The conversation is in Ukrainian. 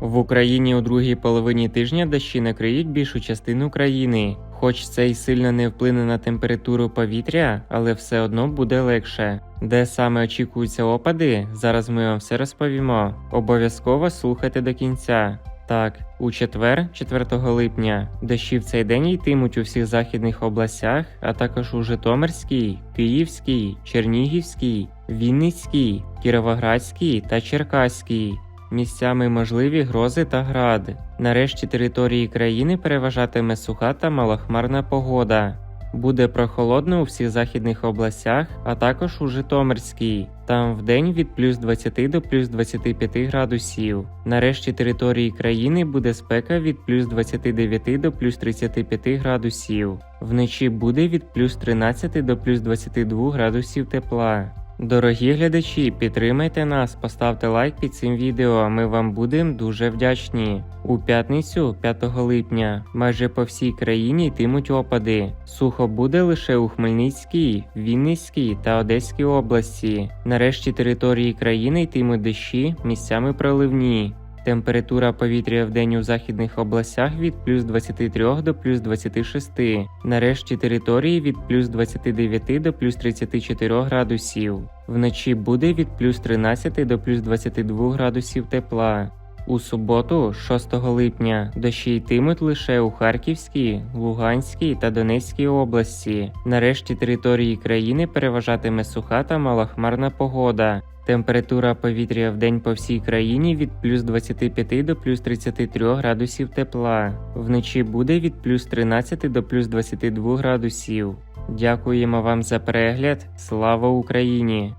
В Україні у другій половині тижня дощі накриють більшу частину країни. Хоч це й сильно не вплине на температуру повітря, але все одно буде легше. Де саме очікуються опади, зараз ми вам все розповімо. Обов'язково слухайте до кінця. Так, у четвер, 4 липня, дощі в цей день йтимуть у всіх західних областях, а також у Житомирській, Київській, Чернігівській, Вінницькій, Кіровоградській та Черкаській. Місцями можливі грози та град. Нарешті території країни переважатиме суха та малохмарна погода. Буде прохолодно у всіх західних областях, а також у Житомирській. Там вдень від плюс 20 до плюс 25 градусів. Нарешті території країни буде спека від плюс 29 до плюс 35 градусів. Вночі буде від плюс 13 до плюс 22 градусів тепла. Дорогі глядачі, підтримайте нас, поставте лайк під цим відео. Ми вам будемо дуже вдячні. У п'ятницю, 5 липня, майже по всій країні йтимуть опади. Сухо буде лише у Хмельницькій, Вінницькій та Одеській області. Нарешті території країни йтимуть дощі, місцями проливні. Температура повітря в день у західних областях від плюс 23 до плюс 26. Нарешті території від плюс 29 до плюс 34 градусів. Вночі буде від плюс 13 до плюс 22 градусів тепла. У суботу, 6 липня, дощі йтимуть лише у Харківській, Луганській та Донецькій області. Нарешті території країни переважатиме суха та малохмарна погода. Температура повітря в день по всій країні від плюс 25 до плюс 33 градусів тепла. Вночі буде від плюс 13 до плюс 22 градусів. Дякуємо вам за перегляд. Слава Україні!